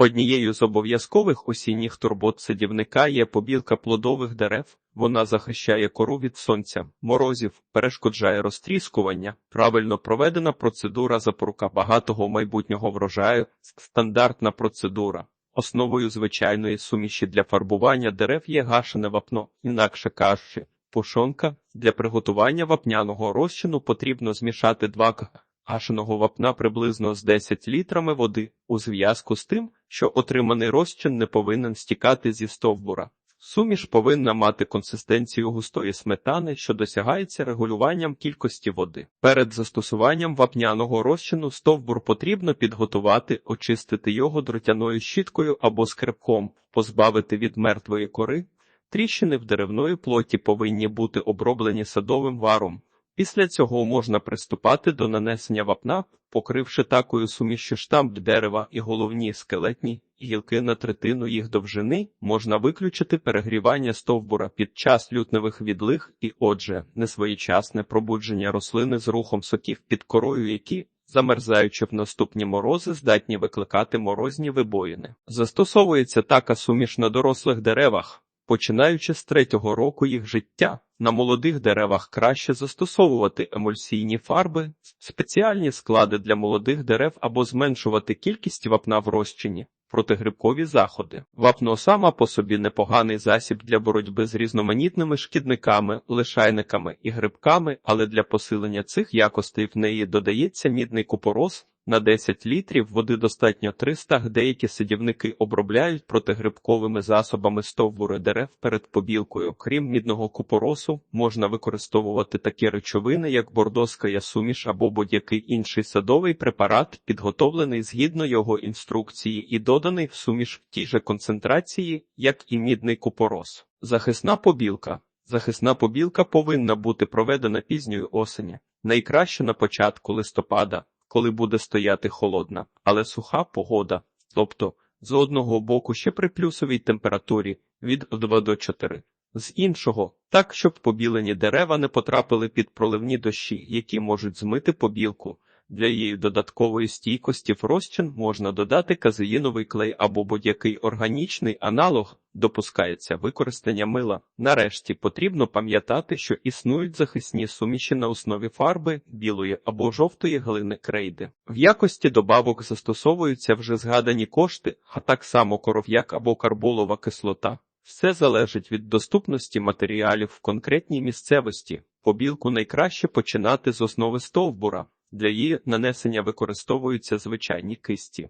Однією з обов'язкових осінніх турбот садівника є побілка плодових дерев. Вона захищає кору від сонця, морозів, перешкоджає розтріскування. Правильно проведена процедура запорука багатого майбутнього врожаю, стандартна процедура. Основою звичайної суміші для фарбування дерев є гашене вапно, інакше кажучи, пушонка. Для приготування вапняного розчину потрібно змішати 2 г гашеного вапна приблизно з 10 літрами води у зв'язку з тим, що отриманий розчин не повинен стікати зі стовбура. Суміш повинна мати консистенцію густої сметани, що досягається регулюванням кількості води. Перед застосуванням вапняного розчину стовбур потрібно підготувати, очистити його дротяною щіткою або скребком, позбавити від мертвої кори. Тріщини в деревної плоті повинні бути оброблені садовим варом. Після цього можна приступати до нанесення вапна, покривши такою сумішю штамп дерева і головні скелетні гілки на третину їх довжини, можна виключити перегрівання стовбура під час лютневих відлиг і, отже, несвоєчасне пробудження рослини з рухом соків під корою, які, замерзаючи в наступні морози, здатні викликати морозні вибоїни. Застосовується така суміш на дорослих деревах. Починаючи з третього року їх життя, на молодих деревах краще застосовувати емульсійні фарби, спеціальні склади для молодих дерев або зменшувати кількість вапна в розчині, протигрибкові заходи. Вапно сама по собі непоганий засіб для боротьби з різноманітними шкідниками, лишайниками і грибками, але для посилення цих якостей в неї додається мідний купорос. На 10 літрів води достатньо 300. Деякі садівники обробляють протигрибковими засобами стовбури дерев перед побілкою. Крім мідного купоросу, можна використовувати такі речовини, як бордоская суміш або будь-який інший садовий препарат, підготовлений згідно його інструкції і доданий в суміш в тій же концентрації, як і мідний купорос. Захисна побілка. Захисна побілка повинна бути проведена пізньої осені, найкраще на початку листопада коли буде стояти холодна, але суха погода, тобто з одного боку ще при плюсовій температурі від 2 до 4, з іншого так, щоб побілені дерева не потрапили під проливні дощі, які можуть змити побілку. Для її додаткової стійкості в розчин можна додати казеїновий клей або будь-який органічний аналог, допускається використання мила. Нарешті потрібно пам'ятати, що існують захисні суміші на основі фарби, білої або жовтої глини крейди. В якості добавок застосовуються вже згадані кошти, а так само коров'як або карболова кислота. Все залежить від доступності матеріалів в конкретній місцевості. Побілку найкраще починати з основи стовбура. Для її нанесення використовуються звичайні кисті.